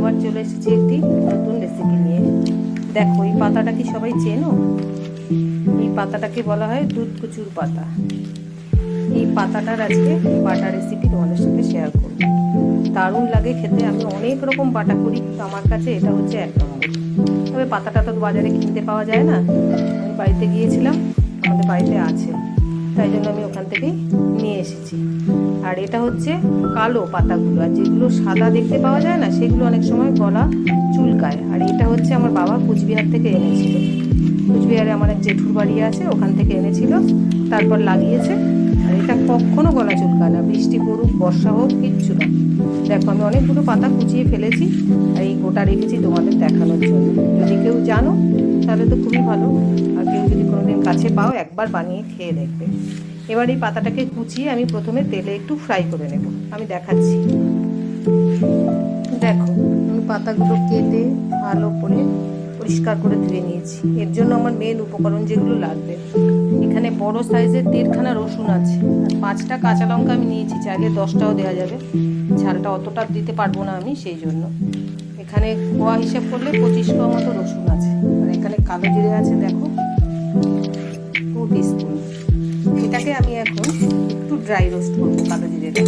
আবার চলে এসেছি একটি নতুন রেসিপি নিয়ে। দেখো, এই পাতাটা কি সবাই চেনো? এই পাতাটাকে বলা হয় দুধ কুচুর পাতা। এই পাতাটার আজকে বাটা রেসিপি তোমাদের সাথে শেয়ার করব। দারুণ লাগে খেতে, আমি অনেক রকম বাটা করি, কিন্তু আমার কাছে এটা হচ্ছে এক নম্বর। তবে পাতাটা তো বাজারে কিনতে পাওয়া যায় না। আমি বাড়িতে গিয়েছিলাম, আমাদের বাড়িতে আছে। তাই জন্য আমি ওখান থেকেই নিয়ে এসেছি। আর এটা হচ্ছে কালো পাতাগুলো। আর যেগুলো সাদা দেখতে পাওয়া যায় না, সেগুলো অনেক সময় গলা চুলকায়। আর এটা হচ্ছে আমার বাবা কুচবিহার থেকে এনেছিল। কুচবিহারে আমার এক জেঠুর বাড়ি আছে, ওখান থেকে এনেছিল। তারপর লাগিয়েছে। আর এটা কখনো গলা চুলকায় না, বৃষ্টি পড়ুক, বর্ষা হোক, কিচ্ছু না। দেখো, আমি অনেকগুলো পাতা কুচিয়ে ফেলেছি, আর এই গোটা রেখেছি তোমাদের দেখানোর জন্য। যদি কেউ জানো, তাহলে তো খুবই ভালো। কাছে পাও একবার বানিয়ে খেয়ে দেখবে। এবার এই পাতাটাকে কুচিয়ে আমি প্রথমে তেলে একটু ফ্রাই করে নেব। আমি দেখাচ্ছি। দেখো, আমি পাতাগুলো কেটে ভালো করে পরিষ্কার করে ধুয়ে নিয়েছি। এর জন্য আমার মেন উপকরণ যেগুলো লাগবে। এখানে বড় সাইজের দেড়খানা রসুন আছে। আর পাঁচটা কাঁচা লঙ্কা আমি নিয়েছি, চাইলে দশটাও দেওয়া যাবে। ঝালটা অতটা দিতে পারব না আমি সেই জন্য। এখানে কোয়া হিসেব করলে পঁচিশ কোয়া মতো রসুন আছে। আর এখানে কালো জিরে আছে, দেখো। টু টিস্পুন এটাকে আমি এখন একটু ড্রাই রোস্ট করব, কালো জিরেটা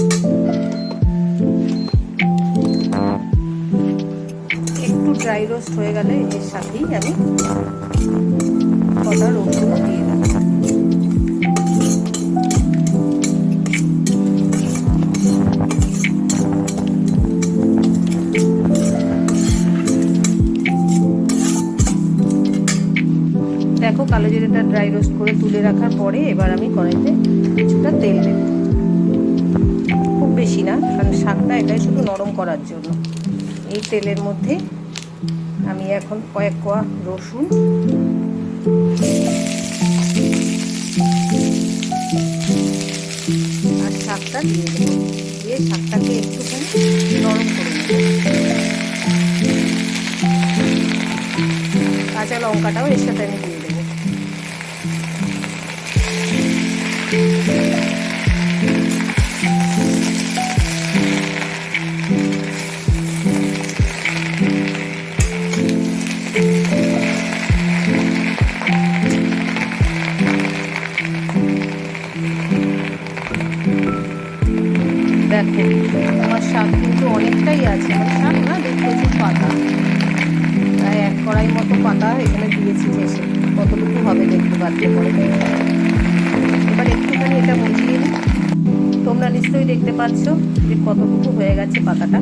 একটু ড্রাই রোস্ট হয়ে গেলে এর সাথেই আমি কটা রসুন দিয়ে দেখো কালো জিরেটা ড্রাই রোস্ট করে তুলে রাখার পরে এবার আমি কড়াইতে কিছুটা তেল দেব। খুব বেশি না, কারণ শাকটা এটাই শুধু নরম করার জন্য। এই তেলের মধ্যে আমি এখন কয়েক কোয়া রসুন। আর শাকটা দিয়ে দেবো। দিয়ে শাকটাকে একটুখানি নরম করে কাঁচা লঙ্কাটাও এর সাথে আমি দেখো আমার শাক কিন্তু অনেকটাই আছে। আমার শাক না প্রচুর পাতা। প্রায় এক কড়াই মতো পাতা এখানে দিয়েছি শেষে কতটুকু হবে দেখতে পারতে পরে একটুখানি এটা বুঝিয়ে নিই তোমরা নিশ্চয়ই দেখতে পাচ্ছ যে কতটুকু হয়ে গেছে পাতাটা।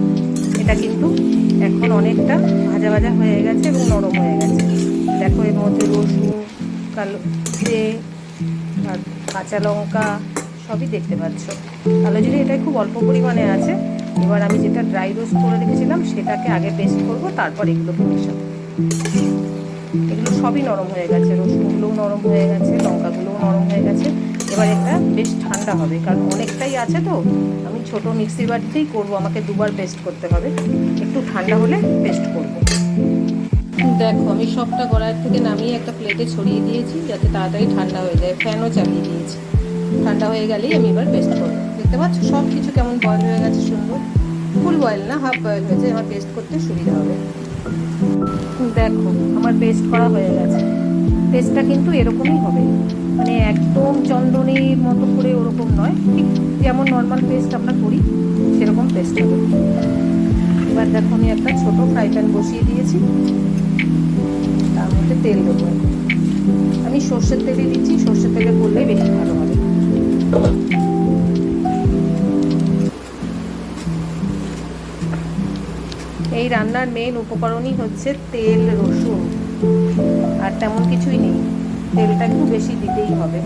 এটা কিন্তু এখন অনেকটা ভাজা ভাজা হয়ে গেছে এবং নরম হয়ে গেছে। দেখো এর মধ্যে রসুন, কালো জিরে, আর কাঁচা লঙ্কা, সবই দেখতে পাচ্ছ। কালো জিরে এটাই খুব অল্প পরিমাণে আছে। এবার আমি যেটা ড্রাই রোস্ট করে রেখেছিলাম, সেটাকে আগে পেস্ট করব, তারপর এগুলোকে মেশাবো। এগুলো সবই নরম হয়ে গেছে। রসুনগুলোও নরম হয়ে গেছে, লঙ্কাগুলোও নরম হয়ে গেছে। এবার এটা বেশ ঠান্ডা হবে, কারণ অনেকটাই আছে তো। আমি ছোট মিক্সি বাটিতেই করব, আমাকে দুবার পেস্ট করতে হবে। একটু ঠান্ডা হলে পেস্ট করব। দেখো, আমি সবটা গড়ার থেকে নামিয়ে একটা প্লেটে ছড়িয়ে দিয়েছি, যাতে তাড়াতাড়ি ঠান্ডা হয়ে যায়। ফ্যানও চালিয়ে দিয়েছি। ঠান্ডা হয়ে গেলেই আমি এবার পেস্ট করব। দেখতে পাচ্ছ? সব কিছু কেমন বয়েল হয়ে গেছে সুন্দর। ফুল বয়েল না হাফ বয়েল হয়েছে। আমার পেস্ট করতে সুবিধা হবে। দেখো, আমার পেস্ট করা হয়ে গেছে। পেস্টটা কিন্তু এরকমই হবে। মানে একদম চন্দনের মতো করে ওরকম নয়। ঠিক যেমন নর্মাল পেস্ট আমরা করি, সেরকম পেস্ট হবে। এবার দেখো আমি একটা ছোট ফ্রাই প্যান বসিয়ে দিয়েছি। তার মধ্যে তেল দেবো। আমি সর্ষের তেলে দিচ্ছি, সর্ষের তেলে করলেই বেশি ভালো হবে। এই রান্নার মেন উপকরণই হচ্ছে তেল, রসুন। আর তেমন কিছুই নেই। তেলটা একটু বেশি দিতেই হবে।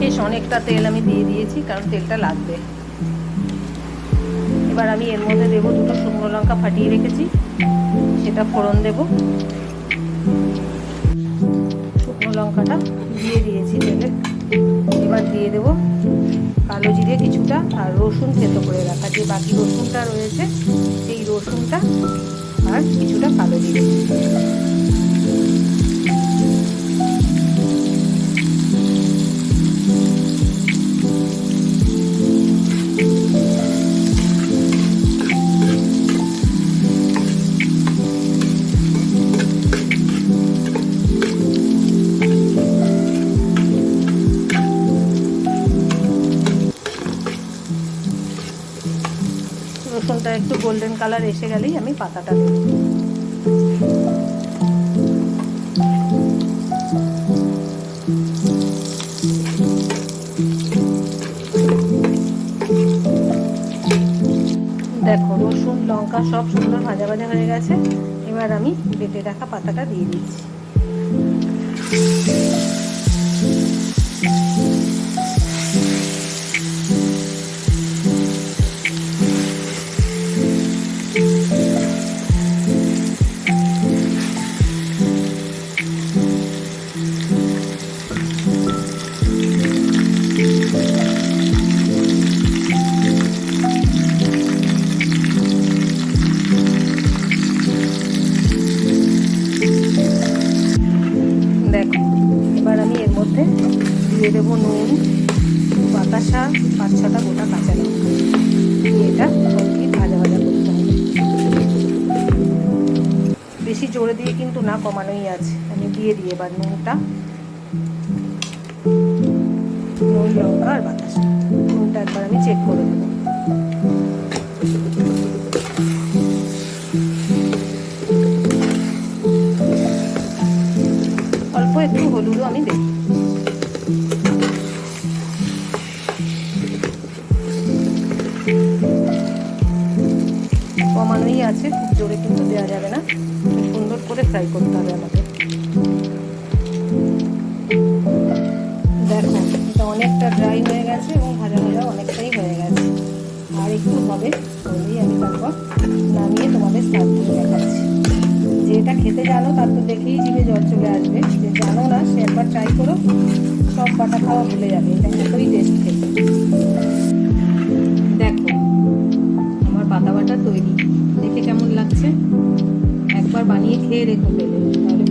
বেশ অনেকটা তেল আমি দিয়ে দিয়েছি, কারণ তেলটা লাগবে। এবার আমি এর মধ্যে দেবো দুটো শুকনো লঙ্কা ফাটিয়ে রেখেছি, সেটা ফোড়ন দেব। শুকনো লঙ্কাটা দিয়ে দিয়েছি তেলে। এবার দিয়ে দেব কালো জিরে কিছুটা আর রসুন থেতো করে রাখা। যে বাকি রসুনটা রয়েছে, সেই রসুনটা আর কিছুটা কালো জিরে। গোল্ডেন কালার এসে গেলেই আমি পাতাটা দেবো। দেখো, রসুন, লঙ্কা সব সুন্দর ভাজা ভাজা হয়ে গেছে। এবার আমি বেটে রাখা পাতাটা দিয়ে দিচ্ছি। এবার আমি এর মধ্যে দিয়ে দেবো নুন, বাতাসা, পাঁচ ছটা গোটা কাঁচা লঙ্কা। দিয়ে এটা কমপ্লিট ভাজা ভাজা করতে হবে। বেশি জোরে দিয়ে কিন্তু না কমানোই আছে। আমি দিয়ে দিই এবার নুনটা। নুন, লঙ্কা আর বাতাসা। নুনটা একবার আমি চেক করে দেবো কমানোই আছে, খুব জোরে কিন্তু দেওয়া যাবে না। খুব সুন্দর করে ফ্রাই করতে হবে আমাকে দেখো, এটা অনেকটা ড্রাই হয়ে গেছে এবং ভাজা ভাজা অনেকটাই হয়ে গেছে। আর একটু হবে হলেই আমি তারপর নামিয়ে তোমাদের সার্ভ করে দেখাচ্ছি। যে এটা খেতে জানো, তার তো দেখেই জিভে জল চলে আসবে। যে জানো না, সে একবার ট্রাই করো, সব বাটা খাওয়া ভুলে যাবে। এটা এতই টেস্ট খেতে। তৈরি। দেখে কেমন লাগছে? একবার বানিয়ে খেয়ে দেখো পেলে তাহলে